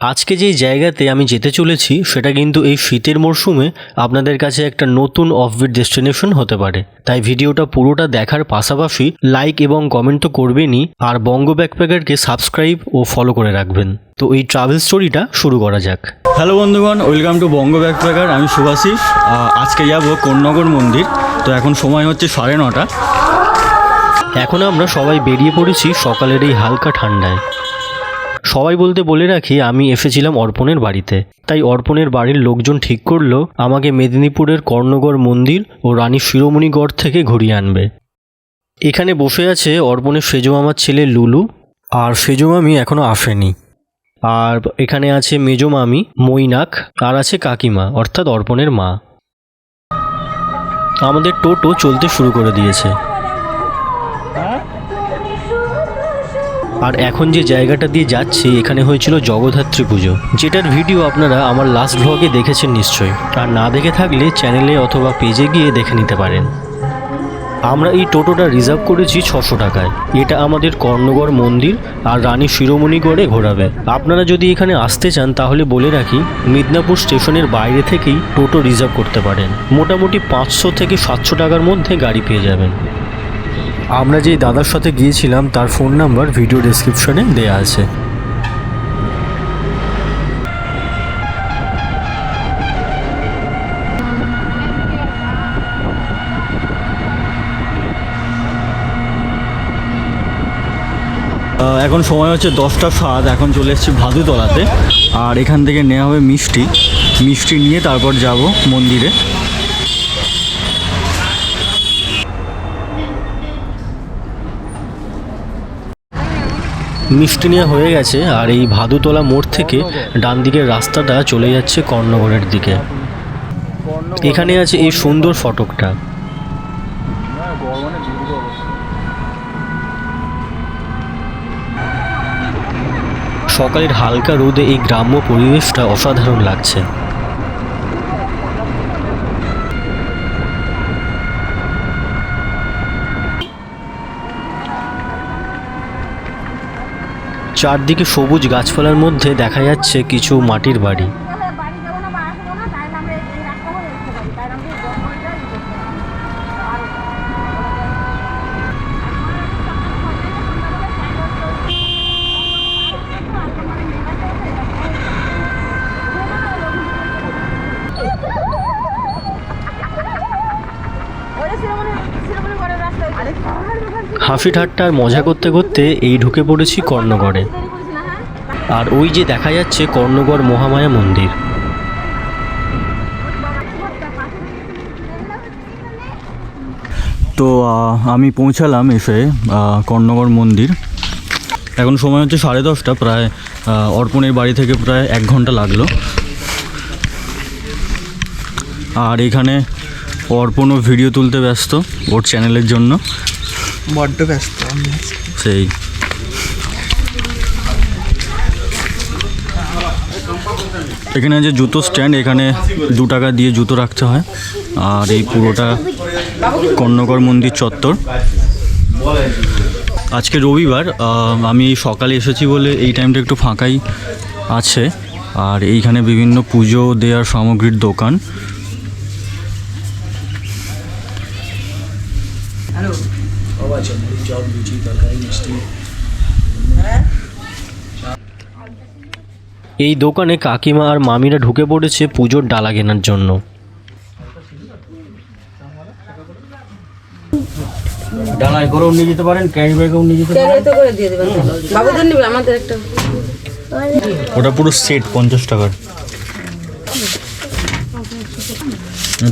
আজকে যেই জায়গাতে আমি যেতে চলেছি সেটা কিন্তু এই শীতের মরশুমে আপনাদের কাছে একটা নতুন অফবিট ডেস্টিনেশন হতে পারে। তাই ভিডিওটা পুরোটা দেখার পাশাপাশি লাইক এবং কমেন্ট তো করবেনই আর বঙ্গ ব্যাকপ্যাকারকে সাবস্ক্রাইব ও ফলো করে রাখবেন। তো এই ট্রাভেল স্টোরিটা শুরু করা যাক। হ্যালো বন্ধুগণ ওয়েলকাম টু বঙ্গ ব্যাকপ্যাকার আমি সুভাষিস আজকে যাব কোন্নগর মন্দির। তো এখন সময় হচ্ছে সাড়ে নটা। এখন আমরা সবাই বেরিয়ে পড়েছি সকালের এই হালকা ঠান্ডায়। সবাই বলতে বলে রাখি, আমি এসেছিলাম অর্পণের বাড়িতে। তাই অর্পণের বাড়ির লোকজন ঠিক করল, আমাকে মেদিনীপুরের কর্ণগড় মন্দির ও রানী শিরোমণিগড় থেকে ঘুরিয়ে আনবে। এখানে বসে আছে অর্পণের সেজো মামার ছেলে লুলু, আর সেজো মামি এখনও আসেনি। আর এখানে আছে মেজো মামি মৈনাক, আর আছে কাকিমা, অর্থাৎ অর্পণের মা। আমাদের টোটো চলতে শুরু করে দিয়েছে। আর এখন যে জায়গাটা দিয়ে যাচ্ছি, এখানে হয়েছিল জগদ্ধাত্রী পুজো। যেটার ভিডিও আপনারা আমার লাস্ট ভ্লগে দেখেছেন নিশ্চয়ই। আর না দেখে থাকলে চ্যানেলে অথবা পেজে গিয়ে দেখে নিতে পারেন। আমরা এই টোটোটা রিজার্ভ করেছি ছশো টাকায়। এটা আমাদের কর্ণগড় মন্দির আর রানী শিরোমণিগড়ে ঘোরাবে। আপনারা যদি এখানে আসতে চান, তাহলে বলে রাখি, মিদনাপুর স্টেশনের বাইরে থেকেই টোটো রিজার্ভ করতে পারেন। মোটামুটি পাঁচশো থেকে সাতশো টাকার মধ্যে গাড়ি পেয়ে যাবেন। আমরা যেই দাদার সাথে গিয়েছিলাম, তার ফোন নাম্বার ভিডিও ডেসক্রিপশনে দেয়া আছে। এখন সময় হচ্ছে দশটা সাত, এখন চলে এসেছি ভাদুতলাতে। আর এখান থেকে নেওয়া হবে মিষ্টি। মিষ্টি নিয়ে তারপর যাব মন্দিরে। মিষ্টি নেওয়া হয়ে গেছে আর এই ভাদুতলা মোড় থেকে ডান দিকের রাস্তাটা চলে যাচ্ছে কর্ণগড়ের দিকে। এখানে আছে এই সুন্দর ফটকটা। সকালের হালকা রোদে এই গ্রাম্য পরিবেশটা অসাধারণ লাগছে। চারদিকে সবুজ গাছপালার মধ্যে দেখা যাচ্ছে কিছু মাটির বাড়ি যাব না বা আসব না তাহলে আমরা এই রাস্তা করে দেখতে পারি তাহলে আমরা এই গঙ্গলটা ই করতে পারি ওটা শিরোমণি শিরোমণি ঘরের রাস্তা আরে হাসি ঠাট্টার মজা করতে করতে এই ঢুকে পড়েছি কর্ণগড়ে। আর ওই যে দেখা যাচ্ছে কর্ণগড় মহামায়া মন্দির। তো আমি পৌঁছালাম এসে কর্ণগড় মন্দির। এখন সময় হচ্ছে সাড়ে দশটা, প্রায় অর্পণের বাড়ি থেকে প্রায় এক ঘণ্টা লাগল। আর এখানে অর্পণও ভিডিও তুলতে ব্যস্ত ওর চ্যানেলের জন্য। বড্ড ব্যস্ত সেই। এখানে যে জুতো স্ট্যান্ড, এখানে দু টাকা দিয়ে জুতো রাখতে হয়। আর এই পুরোটা কর্ণগড় মন্দির চত্বর। আজকে রবিবার আমি সকালে এসেছি বলে এই টাইমটা একটু ফাঁকাই আছে। আর এইখানে বিভিন্ন পুজো দেওয়ার সামগ্রীর দোকান। এই দোকানে কাকিমা আর মামিরা ঢুকে পড়েছে পুজোর ডালা কেনার জন্য। ডালায় করেও নিয়ে যেতে পারেন ক্যারি ব্যাগেও নিয়ে যেতে তেলে তো করে দিয়ে দেবেন বাবুদের নিবে আমাদের একটা। ওটা পুরো সেট পঞ্চাশ টাকার।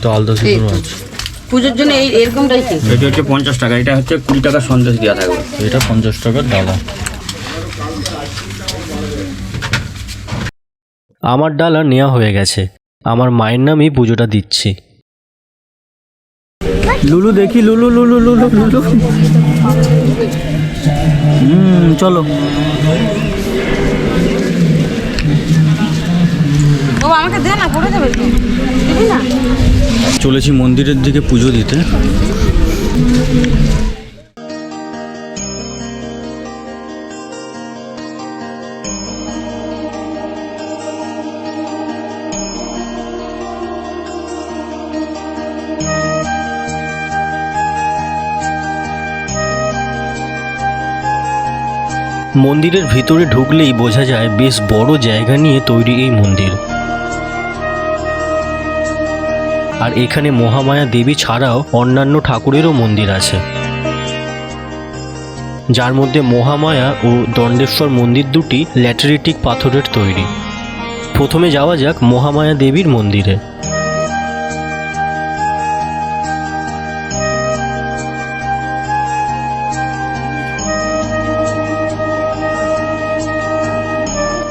তো আলাদা আছে। পুজোর জন্য এই এরকমটাই এটা হচ্ছে পঞ্চাশ টাকা এটা হচ্ছে কুড়ি টাকার সন্দেশ দেওয়া থাকবে। এটা পঞ্চাশ টাকার ডালা। আমার ডালা নেওয়া হয়ে গেছে। আমার মায়ের নামই পুজোটা দিচ্ছি। লুলু দেখি লুলু লুলু লুলু লুলু। হুম চলো। ও আমাকে দে না পড়ে যাবে তো দিবি না? চলেছি মন্দিরের দিকে পুজো দিতে। মন্দিরের ভিতরে ঢুকলেই বোঝা যায়, বেশ বড় জায়গা নিয়ে তৈরি এই মন্দির। আর এখানে মহামায়া দেবী ছাড়াও অন্যান্য ঠাকুরেরও মন্দির আছে। যার মধ্যে মহামায়া ও দণ্ডেশ্বর মন্দির দুটি ল্যাটেরিটিক পাথরের তৈরি। প্রথমে যাওয়া যাক মহামায়া দেবীর মন্দিরে।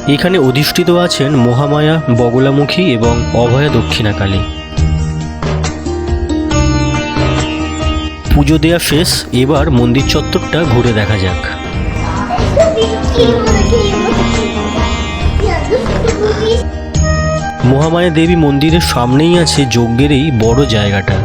এখানে অধিষ্ঠিত আছেন মহামায়া, বগলামুখী এবং অভয়া দক্ষিণাকালী পুজো দেওয়া শেষ, এবার মন্দির চত্বরটা ঘুরে দেখা যাক। মহামায়া দেবী মন্দিরের সামনেই আছে যজ্ঞের এই বড় জায়গাটা।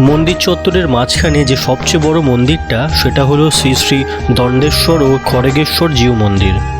মন্দির চত্বরের মাঝখানে যে সবচেয়ে বড় মন্দিরটা, সেটা হলো শ্রী শ্রী দণ্ডেশ্বর ও খড়গেশ্বর জিউ মন্দির।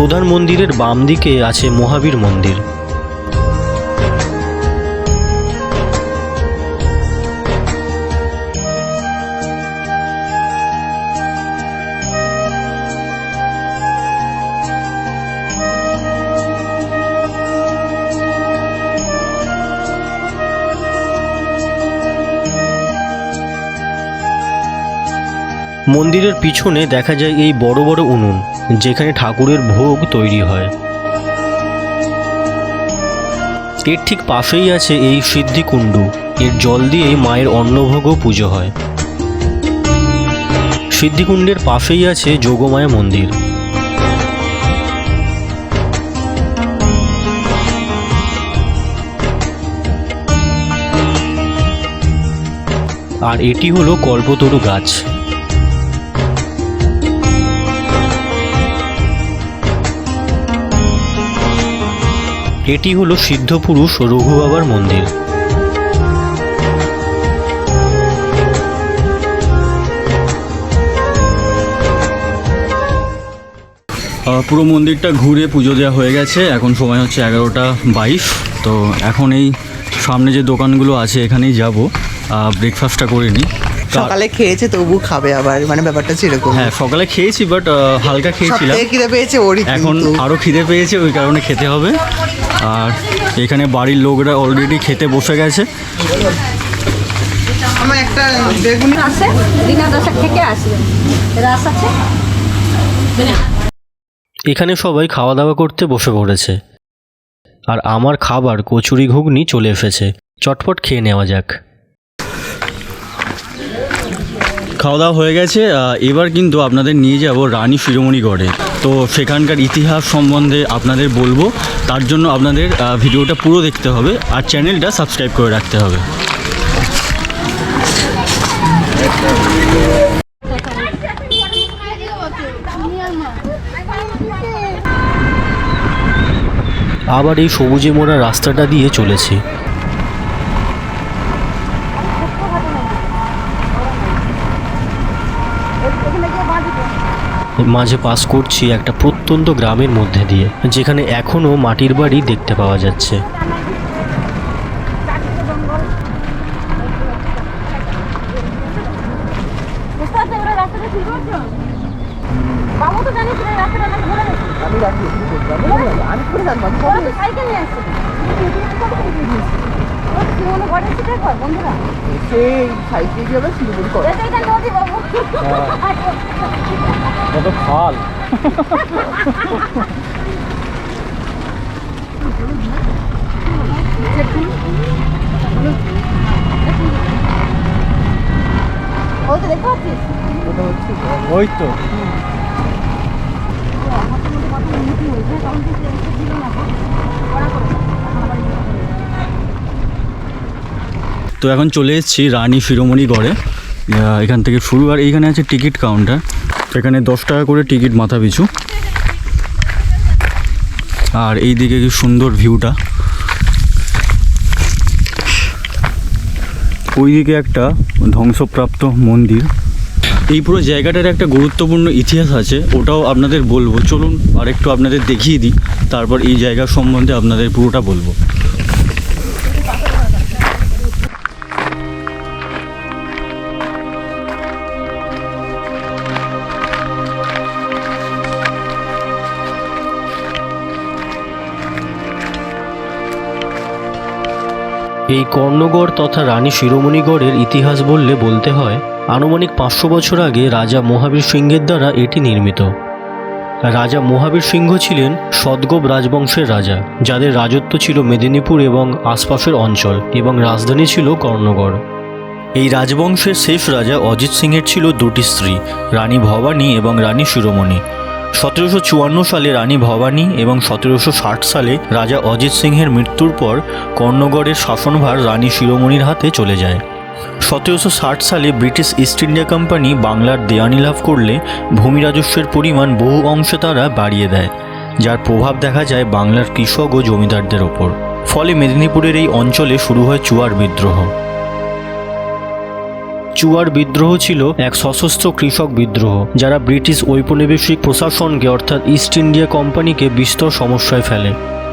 প্রধান মন্দিরের বাম দিকে আছে মহাবীর মন্দির। মন্দিরের পিছনে দেখা যায় এই বড় বড় উনুন, যেখানে ঠাকুরের ভোগ তৈরি হয়। এর ঠিক পাশেই আছে এই সিদ্ধিকুণ্ডু। এর জল দিয়ে মায়ের অন্নভোগও পুজো হয়। সিদ্ধিকুণ্ডের পাশেই আছে যোগমায়া মন্দির। আর এটি হলো কল্পতরু গাছ। এটি হলো সিদ্ধপুরুষ রঘু বাবার মন্দির। পুরো মন্দিরটা ঘুরে পুজো দেওয়া হয়ে গেছে। এখন সময় হচ্ছে এগারোটা বাইশ। তো এখন এই সামনে যে দোকানগুলো আছে, এখানেই যাব। ব্রেকফাস্টটা করে নিই। সকালে খেয়েছে তবু খাবে আবার। মানে ব্যাপারটা সেরকম হ্যাঁ সকালে খেয়েছি বাট হালকা খেয়েছিলাম। খিদে পেয়েছে ওরই এখন আরও খিদে পেয়েছে ওই কারণে খেতে হবে। আর এখানে বাড়ির লোকরা অলরেডি খেতে বসে গেছে। আমার একটা বেগুনি আছে দিনা দশেক থেকে আসবে। রাস আছে? এখানে সবাই খাওয়া দাওয়া করতে বসে পড়েছে। আর আমার খাবার কচুরি ঘুগনি চলে এসেছে। চটপট খেয়ে নেওয়া যাক। খাওয়া দাওয়া হয়ে গেছে এবার কিন্তু আপনাদের নিয়ে যাব রানী শিরোমণিগড়ে তো সেখানকার ইতিহাস সম্বন্ধে আপনাদের বলব, তার জন্য আপনাদের ভিডিওটা পুরো দেখতে হবে আর চ্যানেলটা সাবস্ক্রাইব করে রাখতে হবে। আবার এই সবুজে মোড়া রাস্তাটা দিয়ে চলেছি। মাঝে পাস করছি একটা প্রত্যন্ত গ্রামের মধ্যে দিয়ে যেখানে এখনও মাটির বাড়ি দেখতে পাওয়া যাচ্ছে আমি তো সেই সাইকেল দিয়ে আমরা এটাই তো নদী কত খাল ওই তো দেখতে তো হাতের মধ্যে কত উন্নতি হয়েছে থেকে এসে দিল না করা করে এখন আবার ইয়ে করে। তো এখন চলে এসেছি রানী শিরোমণি গড়ে। এখান থেকে শুরু। আর এইখানে আছে টিকিট কাউন্টার। এখানে দশ টাকা করে টিকিট মাথা পিছু আর এই দিকে কি সুন্দর ভিউটা। ওইদিকে একটা ধ্বংসপ্রাপ্ত মন্দির। এই পুরো জায়গাটার একটা গুরুত্বপূর্ণ ইতিহাস আছে, ওটাও আপনাদের বলব। চলুন আর একটু আপনাদের দেখিয়ে দিই। তারপর এই জায়গা সম্বন্ধে আপনাদের পুরোটা বলব। এই কর্ণগড় তথা রানী শিরোমণিগড়ের ইতিহাস বললে বলতে হয়, আনুমানিক পাঁচশো বছর আগে রাজা মহাবীর সিংহের দ্বারা এটি নির্মিত। রাজা মহাবীর সিংহ ছিলেন সদগোপ রাজবংশের রাজা, যাদের রাজত্ব ছিল মেদিনীপুর এবং আশপাশের অঞ্চল এবং রাজধানী ছিল কর্ণগড়। এই রাজবংশের শেষ রাজা অজিত সিংহের ছিল দুটি স্ত্রী, রানী ভবানী এবং রানী শিরোমণি। সতেরোশো চুয়ান্ন সালে রানী ভবানী এবং সতেরোশো ষাট সালে রাজা অজিত সিংহের মৃত্যুর পর কর্ণগড়ের শাসনভার রানী শিরোমণির হাতে চলে যায়। সতেরোশো ষাট সালে ব্রিটিশ ইস্ট ইন্ডিয়া কোম্পানি বাংলার দেওয়ানি লাভ করলে ভূমি রাজস্বের পরিমাণ বহু অংশে তারা বাড়িয়ে দেয়, যার প্রভাব দেখা যায় বাংলার কৃষক ও জমিদারদের ওপর। ফলে মেদিনীপুরের এই অঞ্চলে শুরু হয় চুয়ার বিদ্রোহ। চুয়ার বিদ্রোহ ছিল এক সশস্ত্র কৃষক বিদ্রোহ, যারা ব্রিটিশ ঔপনিবেশিক প্রশাসনকে, অর্থাৎ ইস্ট ইন্ডিয়া কোম্পানিকে, বিস্তর সমস্যায় ফেলে।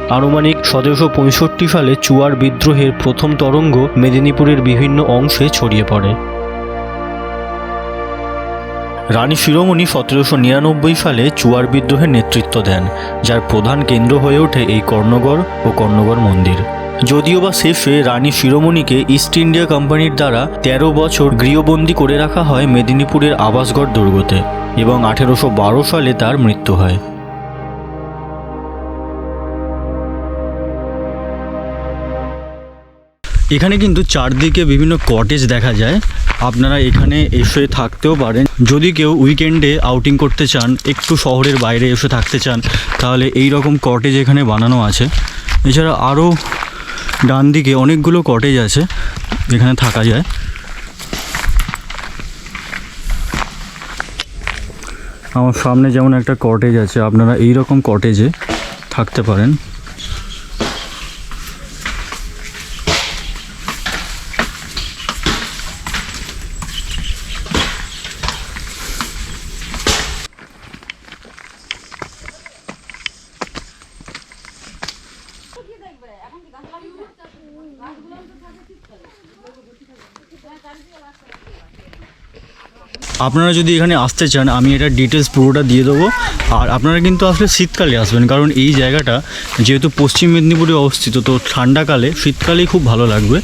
আনুমানিক সতেরোশো পঁয়ষট্টি সালে চুয়ার বিদ্রোহের প্রথম তরঙ্গ মেদিনীপুরের বিভিন্ন অংশে ছড়িয়ে পড়ে। রানী শিরোমণি সতেরোশো নিরানব্বই সালে চুয়ার বিদ্রোহের নেতৃত্ব দেন, যার প্রধান কেন্দ্র হয়ে ওঠে এই কর্ণগড় ও কর্ণগড় মন্দির। যদিও বা শেষে রানী শিরোমণিকে ইস্ট ইন্ডিয়া কোম্পানির দ্বারা তেরো বছর গৃহবন্দী করে রাখা হয় মেদিনীপুরের আবাসগড় দুর্গতে এবং আঠেরোশো বারো সালে তার মৃত্যু হয়। এখানে কিন্তু চারদিকে বিভিন্ন কটেজ দেখা যায়। আপনারা এখানে এসে থাকতেও পারেন। যদি কেউ উইকেন্ডে আউটিং করতে চান, একটু শহরের বাইরে এসে থাকতে চান, তাহলে এই রকম কটেজ এখানে বানানো আছে। এছাড়া আরও ডান দিকে অনেকগুলো কটেজ আছে যেখানে থাকা যায়। আমার সামনে যেমন একটা কটেজ আছে, আপনারা এই রকম কটেজে থাকতে পারেন। আপনারা যদি এখানে আসতে চান আমি এটা ডিটেলস পুরোটা দিয়ে দেবো আর আপনারা কিন্তু আসলে শীতকালে আসবেন কারণ এই জায়গাটা যেহেতু পশ্চিম মেদিনীপুরে অবস্থিত তো ঠান্ডাকালে শীতকালেই খুব ভালো লাগবে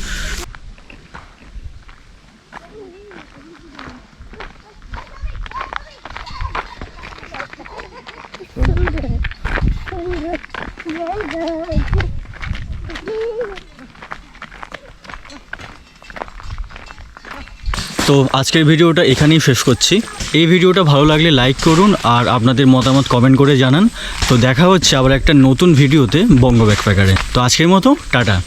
তো আজকের ভিডিওটা এখানেই শেষ করছি। এই ভিডিওটা ভালো লাগলে লাইক করুন আর আপনাদের মতামত কমেন্ট করে জানান। তো দেখা হচ্ছে আবার একটা নতুন ভিডিওতে বঙ্গ ব্যাকপ্যাকারে। তো আজকের মতো, টাটা।